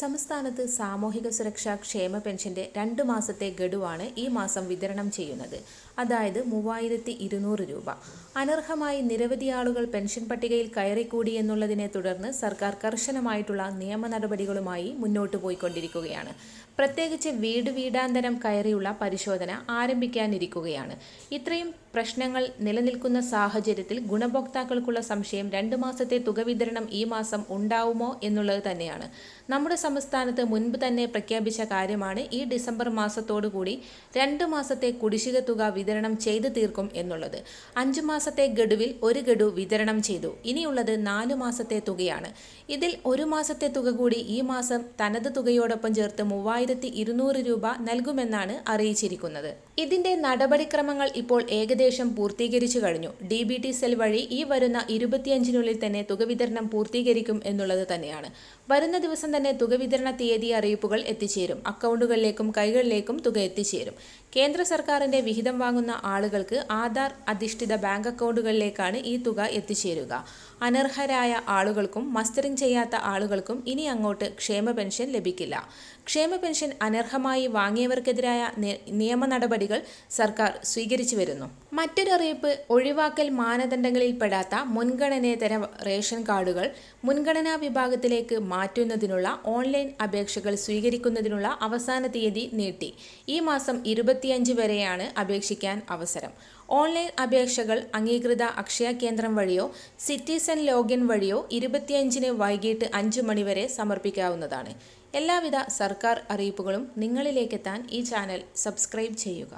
സംസ്ഥാനത്ത് സാമൂഹിക സുരക്ഷാ ക്ഷേമ പെൻഷന്റെ രണ്ട് മാസത്തെ ഗഡുവാണ് ഈ മാസം വിതരണം ചെയ്യുന്നത്. അതായത് മൂവായിരത്തി ഇരുന്നൂറ് രൂപ. അനർഹമായി നിരവധി ആളുകൾ പെൻഷൻ പട്ടികയിൽ കയറിക്കൂടി എന്നുള്ളതിനെ തുടർന്ന് സർക്കാർ കർശനമായിട്ടുള്ള നിയമ നടപടികളുമായി മുന്നോട്ട് പോയിക്കൊണ്ടിരിക്കുകയാണ്. പ്രത്യേകിച്ച് വീട് വീടാന്തരം കയറിയുള്ള പരിശോധന ആരംഭിക്കാനിരിക്കുകയാണ്. ഇത്രയും പ്രശ്നങ്ങൾ നിലനിൽക്കുന്ന സാഹചര്യത്തിൽ ഗുണഭോക്താക്കൾക്കുള്ള സംശയം രണ്ട് മാസത്തെ തുക വിതരണം ഈ മാസം ഉണ്ടാവുമോ എന്നുള്ളത് തന്നെയാണ്. നമ്മുടെ സംസ്ഥാനത്ത് മുൻപ് തന്നെ പ്രഖ്യാപിച്ച കാര്യമാണ് ഈ ഡിസംബർ മാസത്തോടുകൂടി രണ്ട് മാസത്തെ കുടിശ്ശിക തുക വിതരണം ചെയ്തു തീർക്കും എന്നുള്ളത്. അഞ്ചു മാസത്തെ ഗഡുവിൽ ഒരു ഗഡു വിതരണം ചെയ്തു. ഇനിയുള്ളത് നാല് മാസത്തെ തുകയാണ്. ഇതിൽ ഒരു മാസത്തെ തുക കൂടി ഈ മാസം തനത് തുകയോടൊപ്പം ചേർത്ത് മൂവായിരത്തി രൂപ നൽകുമെന്നാണ് അറിയിച്ചിരിക്കുന്നത്. ഇതിന്റെ നടപടിക്രമങ്ങൾ ഇപ്പോൾ ഏകദേശം പൂർത്തീകരിച്ചു കഴിഞ്ഞു. ഡി ബി ടി സെൽ വഴി ഈ വരുന്ന ഇരുപത്തിയഞ്ചിനുള്ളിൽ തന്നെ തുക വിതരണം പൂർത്തീകരിക്കും എന്നുള്ളത് തന്നെയാണ്. വരുന്ന ദിവസം തന്നെ തുക വിതരണ തീയതി അറിയിപ്പുകൾ എത്തിച്ചേരും. അക്കൗണ്ടുകളിലേക്കും കൈകളിലേക്കും തുക എത്തിച്ചേരും. കേന്ദ്ര സർക്കാരിന്റെ വിഹിതം വാങ്ങുന്ന ആളുകൾക്ക് ആധാർ അധിഷ്ഠിത ബാങ്ക് അക്കൗണ്ടുകളിലേക്കാണ് ഈ തുക എത്തിച്ചേരുക. അനർഹരായ ആളുകൾക്കും മസ്റ്ററിംഗ് ചെയ്യാത്ത ആളുകൾക്കും ഇനി അങ്ങോട്ട് ക്ഷേമ പെൻഷൻ ലഭിക്കില്ല. ക്ഷേമ പെൻഷൻ അനർഹമായി വാങ്ങിയവർക്കെതിരായ നിയമ നടപടികൾ സർക്കാർ സ്വീകരിച്ചു വരുന്നു. മറ്റൊരു അറിയിപ്പ് മാനദണ്ഡങ്ങളിൽ പെടാത്ത മുൻഗണനേതര റേഷൻ കാർഡുകൾ മുൻഗണനാ വിഭാഗത്തിലേക്ക് മാറ്റുന്നതിനുള്ള ഓൺലൈൻ അപേക്ഷകൾ സ്വീകരിക്കുന്നതിനുള്ള അവസാന തീയതി നീട്ടി. ഈ മാസം ഇരുപത്തിയഞ്ച് വരെയാണ് അപേക്ഷിക്കാൻ അവസരം. ഓൺലൈൻ അപേക്ഷകൾ അംഗീകൃത അക്ഷയ കേന്ദ്രം വഴിയോ സിറ്റിസൺ ലോഗിൻ വഴിയോ ഇരുപത്തിയഞ്ചിന് വൈകിട്ട് അഞ്ച് മണിവരെ സമർപ്പിക്കാവുന്നതാണ്. എല്ലാവിധ സർക്കാർ അറിയിപ്പുകളും നിങ്ങളിലേക്കെത്താൻ ഈ ചാനൽ സബ്സ്ക്രൈബ് ചെയ്യുക.